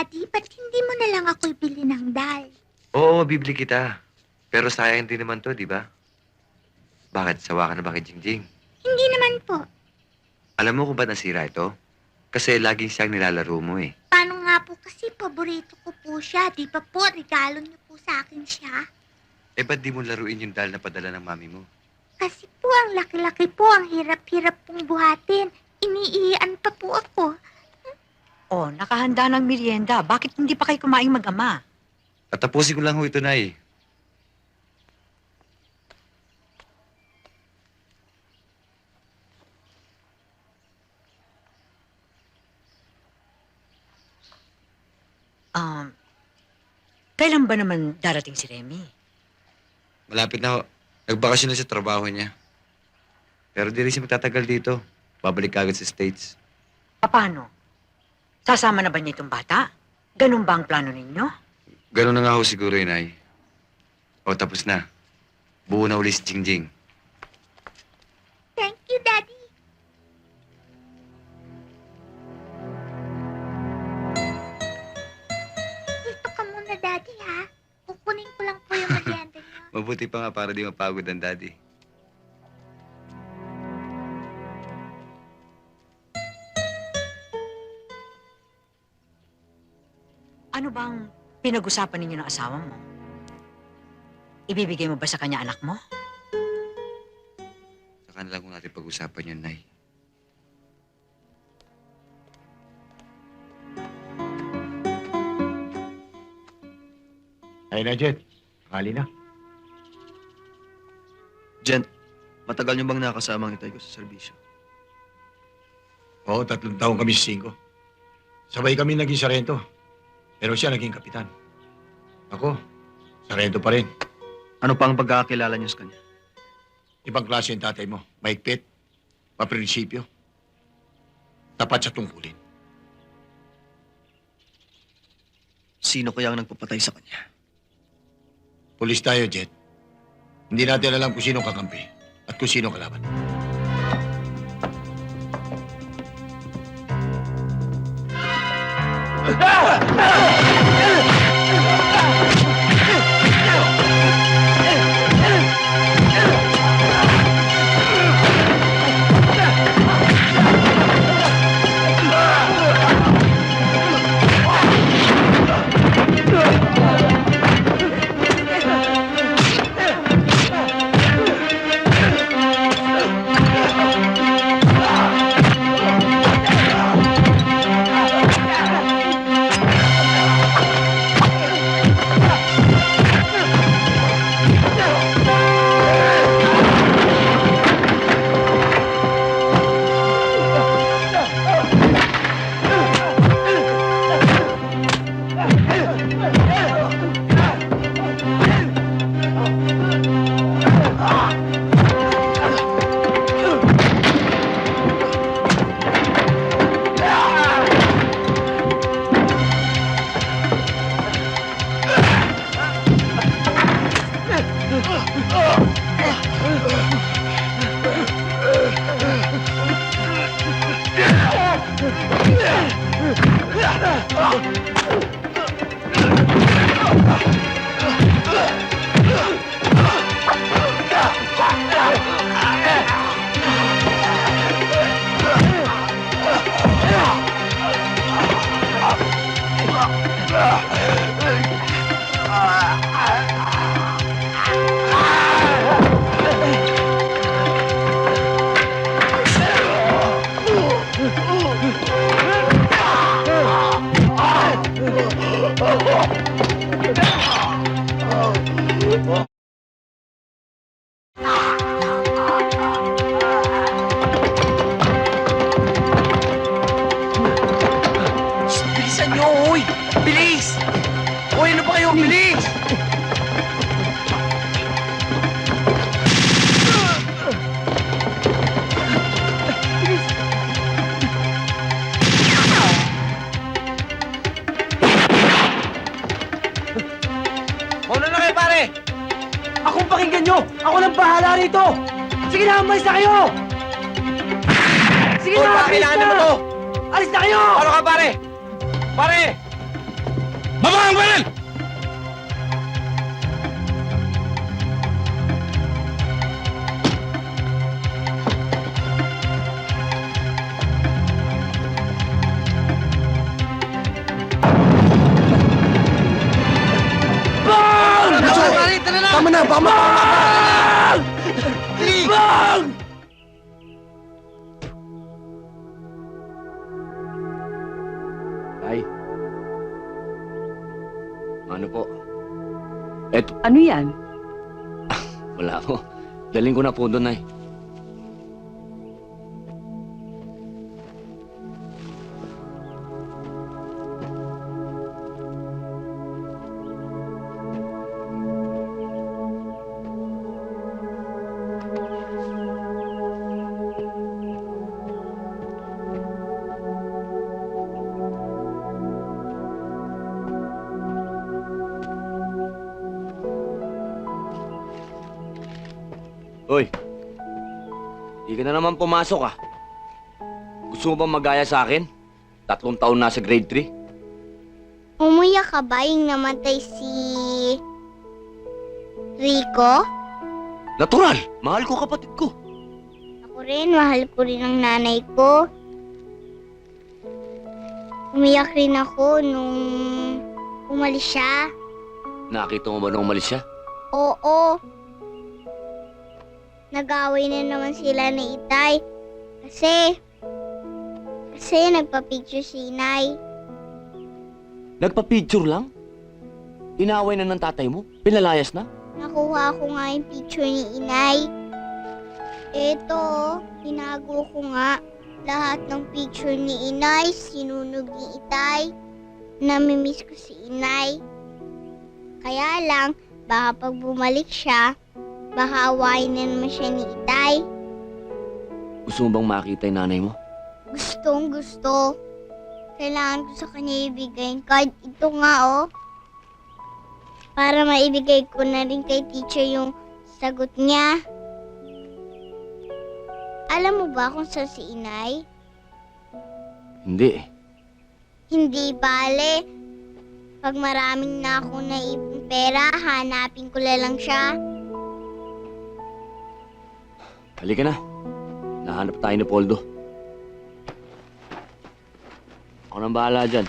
Daddy, ba't hindi mo na lang ako ibili ng dal? Oo, bibili kita. Pero sayang din naman to, di ba? Bakit? Sawa ka na ba kay Jingjing? Hindi naman po. Alam mo kung ba't nasira ito? Kasi laging siyang nilalaro mo eh. Paano nga po kasi paborito ko po siya. Di ba po, regalo niyo po sa akin siya? Eh, ba't di mo laruin yung dal na padala ng mami mo? Kasi po, ang laki-laki po, ang hirap-hirap pong buhatin. Iniiyan pa po ako. Nakahanda ng merienda. Bakit hindi pa kayo kumain mag-ama? At tapusin ko lang ho ito, Nay. Um, kailan ba naman darating si Remy? Malapit na ho. Nagbakasyon na sa trabaho niya. Pero di rin siya magtatagal dito. Babalik agad sa States. Paano? Sasama na ba niya itong bata? Ganun ba ang plano ninyo? Ganun na nga ho siguro yun, Nay. O, tapos na. Buo na uli si Jingjing. Thank you, Daddy. Dito ka muna, Daddy, ha? Kukunin ko lang po yung merienda niyo. Mabuti pa nga para di mapagod ang daddy. Ano bang pinag-usapan ninyo ng asawa mo? Ibibigay mo ba sa kanya anak mo? Sa kanila kung natin pag-usapan yun, Nay. Ay na, Jet. Kali na. Jen, matagal niyo bang nakasama ang itay ko sa serbisyo? Oo, tatlong taon kami sa singko. Sabay kami naging sarento. Pero siya naging kapitan. Ako, sarento pa rin. Ano pa ang pagkakakilala niyo sa kanya? Ibang klase yung tatay mo. Maigpit, maprinsipyo. Tapat sa tungkulin. Sino kaya ang nagpapatay sa kanya? Pulis tayo, Jet. Hindi natin alam kung sino kakampi at kung sino kalaban. Bilisan niyo, uy! Bilis! Uy, ano ba kayo? Bilis! Akong pakinggan nyo! Ako nang bahala rito! Sige na, umalis na kayo! Sige na, alis na! Alis na kayo! Paano ka, pare? Pare! Baba ang baril! Tama na, baka ma... Ay. Ano po? Eto, Ano yan? wala po. Daling ko na po doon, ay. Hoy. Di ka na naman pumasok ah. Gusto mo bang magaya sa akin? Tatlong taon na sa grade 3? Umuya ka ba yung namatay si... Rico? Natural! Mahal ko kapatid ko. Ako rin, mahal ko rin ang nanay ko. Umiyak rin ako nung umalis siya. Nakita mo ba nung umalis siya? Oo. Nag-away na naman sila ni Itay. Kasi... Kasi nagpa-picture si Inay. Nagpa-picture lang? Inaway na ng tatay mo? Pinalayas na? Nakuha ko nga yung picture ni Inay. Eto, tinago ko nga lahat ng picture ni Inay, sinunog ni Itay. Namimiss ko si Inay. Kaya lang, baka pag bumalik siya, baka awayin na naman siya ni Itay. Gusto mo bang makita yung nanay mo? Gustong gusto. Kailangan ko sa kanya ibigay card. Ito nga, oh. Para maibigay ko na rin kay teacher yung sagot niya. Alam mo ba kung saan si inay? Hindi. Hindi bale. Pag maraming na akong naipong pera, hanapin ko na lang siya. Halika na. Nahanap tayo ni Poldo. Ako nang bahala dyan.